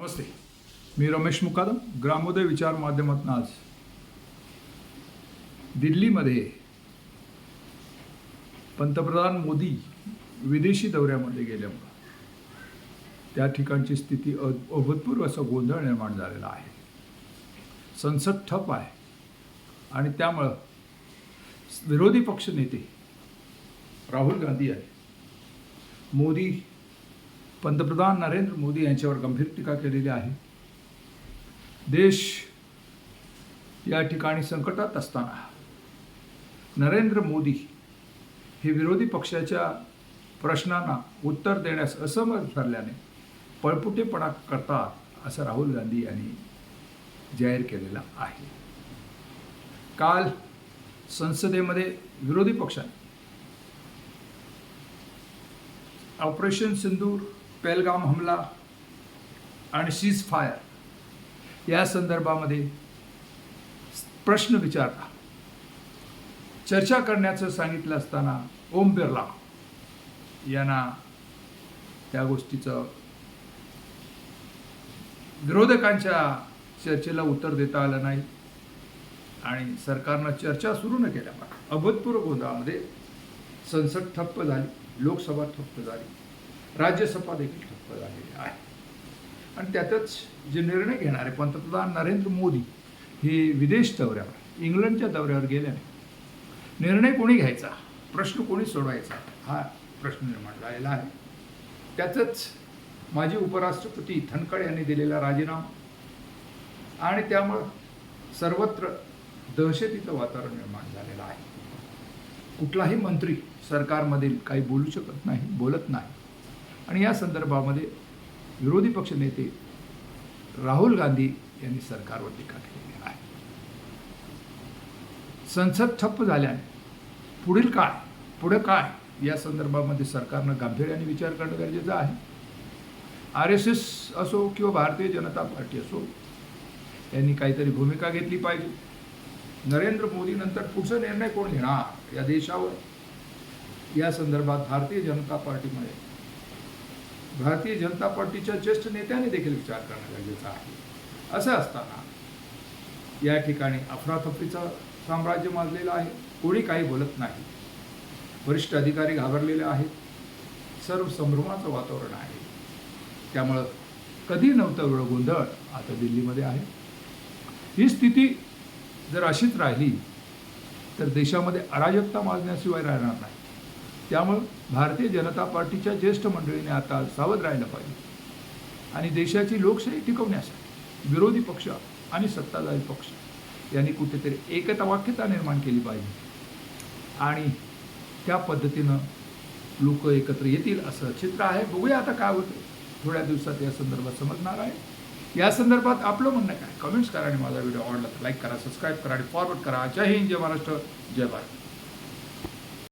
नमस्ते. मी रमेश मुकादम ग्रामोदय विचार माध्यमातून आज दिल्लीमध्ये पंतप्रधान मोदी विदेशी दौऱ्यामध्ये गेल्यामुळं त्या ठिकाणची स्थिती अभूतपूर्व असा गोंधळ निर्माण झालेला आहे. संसद ठप आहे. आणि त्यामुळं विरोधी पक्ष नेते राहुल गांधी आहे मोदी पंतप्रधान नरेंद्र मोदी यांच्यावर गंभीर टीका केलेली आहे. देश या ठिकाणी संकटात असताना नरेंद्र मोदी हे विरोधी पक्षाच्या प्रश्नांना उत्तर देण्यास असमर्थ ठरल्याने पळपुटेपणा करतात असं राहुल गांधी यांनी जाहीर केलेलं आहे. काल संसदेमध्ये विरोधी पक्षाने ऑपरेशन सिंदूर पेलगाम हमला आणि सीज फायर या संदर्भामध्ये प्रश्न विचारला. चर्चा करण्याचं सांगितलं असताना ओम बिर्ला यांना त्या गोष्टीचं विरोधकांच्या चर्चेला उत्तर देता आलं नाही आणि सरकारनं चर्चा सुरू न केल्यामुळे अभूतपूर्व गोंधळामध्ये संसद ठप्प झाली लोकसभा ठप्प झाली. राज्यसभा देखील ठप्प झालेली आहे. आणि त्यातच जे निर्णय घेणारे पंतप्रधान नरेंद्र मोदी हे विदेश दौऱ्यावर इंग्लंडच्या दौऱ्यावर गेल्याने निर्णय कोणी घ्यायचा? प्रश्न कोणी सोडवायचा? हा प्रश्न निर्माण झालेला आहे. त्यातच माजी उपराष्ट्रपती धनखड यांनी दिलेला राजीनामा आणि त्यामुळं सर्वत्र दहशतीचं वातावरण निर्माण झालेलं आहे. कुठलाही मंत्री सरकारमधील काही बोलू शकत नाही बोलत नाही. आणि या संदर्भामध्ये विरोधी पक्षनेते राहुल गांधी यांनी सरकारवर टीका केलेली आहे. संसद ठप्प झाल्याने पुढील काय पुढे काय या संदर्भामध्ये सरकारनं गांभीर्याने विचार करणं गरजेचं आहे. आर एस एस असो किंवा भारतीय जनता पार्टी असो यांनी काहीतरी भूमिका घेतली पाहिजे. नरेंद्र मोदी नंतर पुढचा निर्णय कोण घेणार या देशावर? या संदर्भात भारतीय जनता पार्टीमुळे भारतीय जनता पार्टीच्या ज्येष्ठ नेत्याने देखील विचार करणं गरजेचं आहे. असं असताना या ठिकाणी अफरातफरीचं साम्राज्य माजलेलं आहे. कोणी काही बोलत नाही. वरिष्ठ अधिकारी घाबरलेले आहेत. सर्व संभ्रमाचं वातावरण आहे. त्यामुळं कधी नव्हतं वेळ गोंधळ आता दिल्लीमध्ये आहे. ही स्थिती जर अशीच राहिली तर देशामध्ये अराजकता माजण्याशिवाय राहणार नाही. त्यामुळं भारतीय जनता पार्टीच्या ज्येष्ठ मंडळीने आता सावध राहिलं पाहिजे. आणि देशाची लोकशाही टिकवण्यासाठी विरोधी पक्ष आणि सत्ताधारी पक्ष यांनी कुठेतरी एकता वाक्यता निर्माण केली पाहिजे. आणि त्या पद्धतीनं लोक एकत्र येतील असं चित्र आहे. बघूया आता काय होतं. थोड्या दिवसात या संदर्भात समजणार आहे. या संदर्भात आपलं म्हणणं काय? कमेंट्स करा आणि माझा व्हिडिओ आवडला तर लाईक करा सबस्क्राईब करा आणि फॉरवर्ड करा. जय हिंद जय महाराष्ट्र जय भारत.